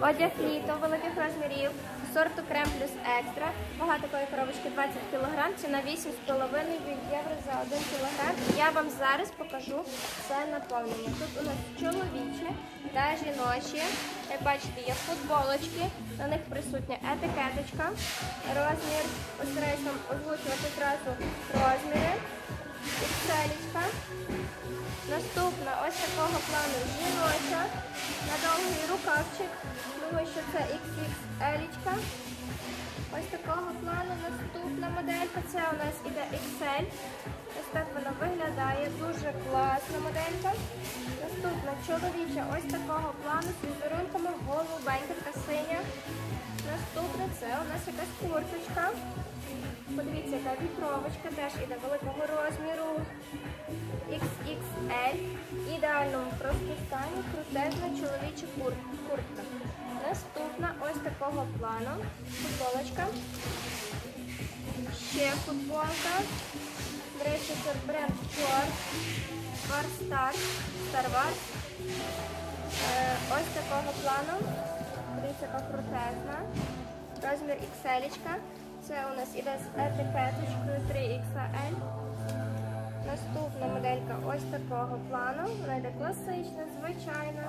Одяг літо великих розмірів, сорту крем плюс екстра. Вага такої коробочки 20 кг, ціна 8,5 євро за 1 кг. Я вам зараз покажу це наповнення. Тут у нас чоловічі та жіночі. Як бачите, є футболочки, на них присутня етикеточка, розмір. Постараюсь вам озвучувати одразу розміри. Ікселічка. Наступна ось такого плану жіноча. На довгий рукавчик. Думаю, що це XXL. Ось такого плану наступна моделька. Це у нас іде XL. Ось так вона виглядає. Дуже класна моделька. Наступна чоловіча ось такого плану з візерунками голубенька така синя. Наступна це у нас якась курточка. Подивіться, яка вітровочка теж іде великого розміру. XXL. Ідеальному просто стані крутезна чоловіча куртка. Наступна ось такого плану. Футболочка. Ще футболка. До речі, це бренд Чор. Варстар. Wars. Е, ось такого плану. Дивіться, яка крутезна. Розмір XL. Це у нас іде з етикеточкою 3XL. Наступна моделька ось такого плану. Вона йде класична, звичайна.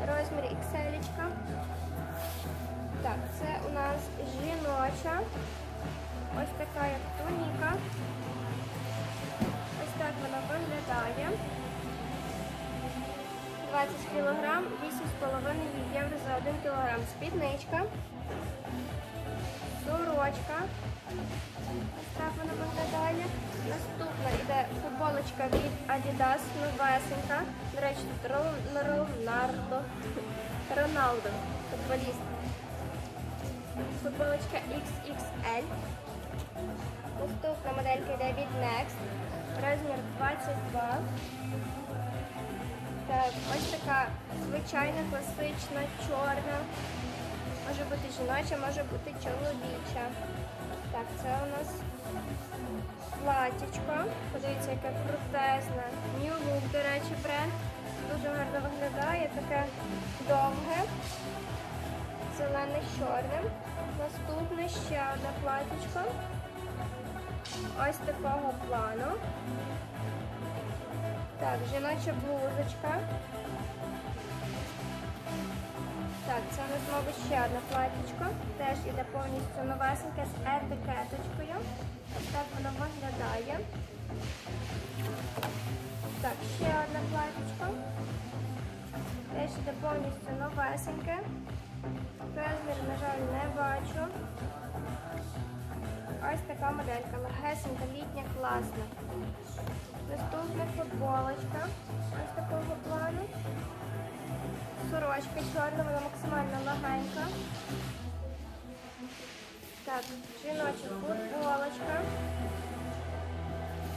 Розмір XL. Так, це у нас жіноча. Ось така як туніка. Кг, 8,5 євро за 1 кг. Спідничка. Сорочка. Так вона. Наступна йде футболочка від Adidas, новесенька. До речі, тут Рональдо. Роналдо, футболіст. Футболочка XXL. Наступна моделька йде від Next. Розмір 22. Так, ось така звичайна, класична, чорна. Може бути жіноча, може бути чоловіча. Так, це у нас платічко. Подивіться, яке крутезне. New Look, до речі, бренд. Дуже гарно виглядає, таке довге, зелене з чорним. Наступне ще одне платічко. Ось такого плану. Так, жіноча блузочка. Так, це у мабуть, ще одне платічко. Теж іде повністю новесеньке з етикеточкою. Так воно виглядає. Так, ще одне платічко. Теж іде повністю новесеньке. Розмір, на жаль, не бачу. Ось така моделька. Легесенька, літня, класна. Наступна футболочка. Ось такого плану. Сорочка чорна, вона максимально легенька. Так, жіноча футболочка.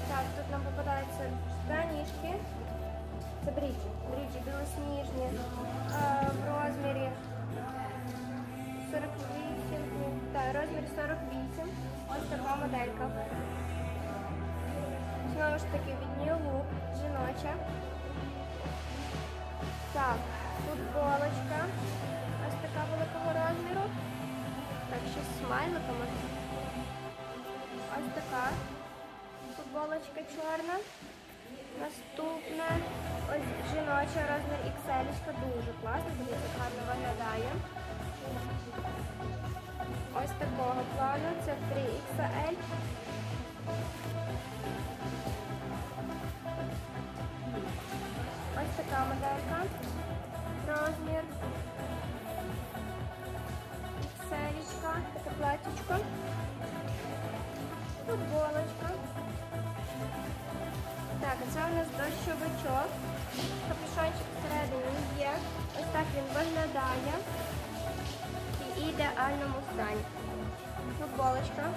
Так, тут нам попадаються штанішки. Це бріджі. Бріджі білосніжні. Е, в розмірі 48. ні, Так, розмір 48. Ось така моделька. Знову ж таки від Look, жіноча. Так, футболочка. Ось така великого розміру. Так, ще з смайликами. Ось така футболочка чорна. Наступна ось жіноча розмір XL, дуже класна, дивіться, Футболочка. Так, це у нас дощовичок. Капюшончик всередині є. Ось так він виглядає. І ідеальному стані. Футболочка.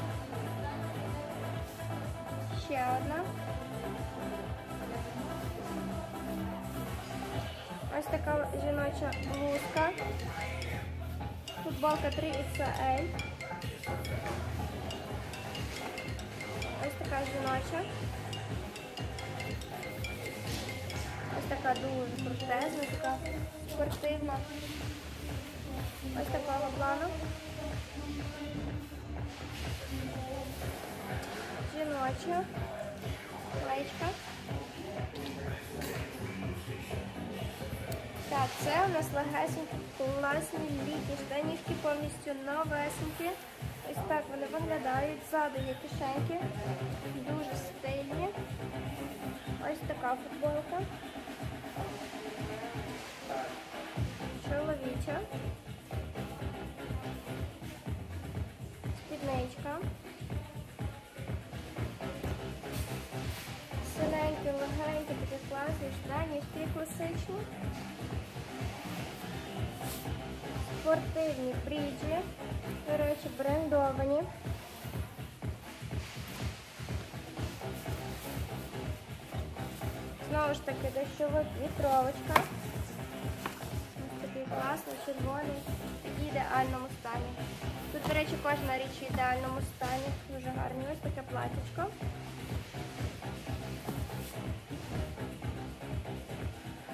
Ще одна. Ось така жіноча блузка. Футболка 3XL. Така жіноча. Ось така дуже крутезна, така спортивна. Ось такого плану. Жіноча. Маєчка. Так, це у нас легесенькі, класні літні штанішки, повністю новесенькі. Ось так вони виглядають. Ззаду є кишеньки. Дуже стильні. Ось така футболка. Чоловіча. Спідничка. Синенькі, легенькі, такі класні штанішки класичні. Спортивні бріджі, до речі, брендовані. Знову ж таки, дощова вітровочка. Такий класний, червоний, в ідеальному стані. Тут, до речі, кожна річ в ідеальному стані. Дуже гарні. Ось таке платічко.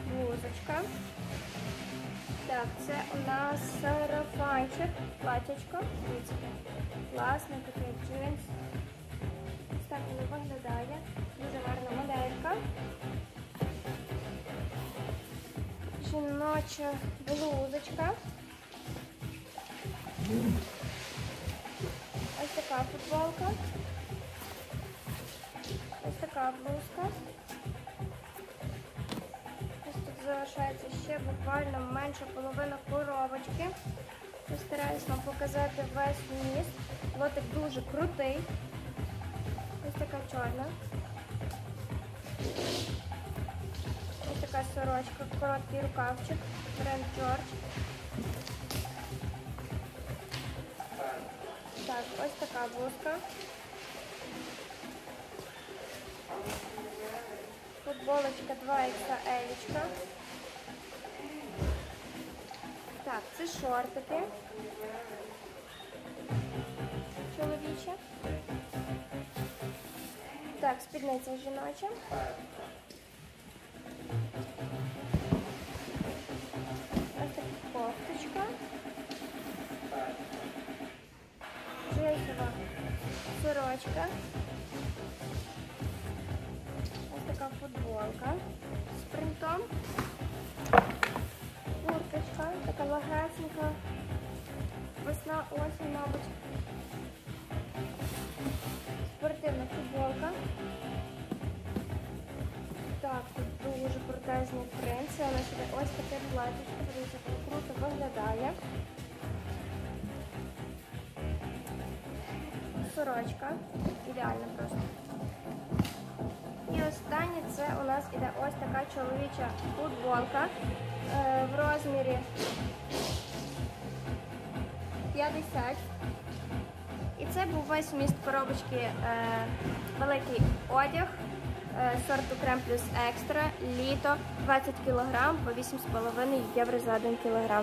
Блузочка. Так, це у нас сарафанчик, платячко. Класний такий джинс. Ось так він виглядає. Дуже гарна моделька. Жіноча блузочка. Ось така футболка. Ось така блузка. Залишається ще буквально менше половина коробочки. Постараюсь вам показати весь вміст. Лотик дуже крутий. Ось така чорна. Ось така сорочка, короткий рукавчик, бренд Джордж. Так, ось така блузка. Футболочка 2XL. Так, це шортики. Чоловічі. Так, спідниця жіноча. Ось така кофточка. Джинсова сорочка. Така футболка з принтом. Курточка, така легесенька. Весна осінь, мабуть. Спортивна футболка. Так, тут дуже крутезний принт. Нас іде ось таке платічко, подивіться, як круто виглядає. Сорочка. Ідеальна просто. І останнє це у нас іде ось така чоловіча футболка е, в розмірі 50. І це був весь вміст коробочки е, великий одяг е, сорту Крем плюс екстра, літо 20 кг по 8,5 євро за 1 кг.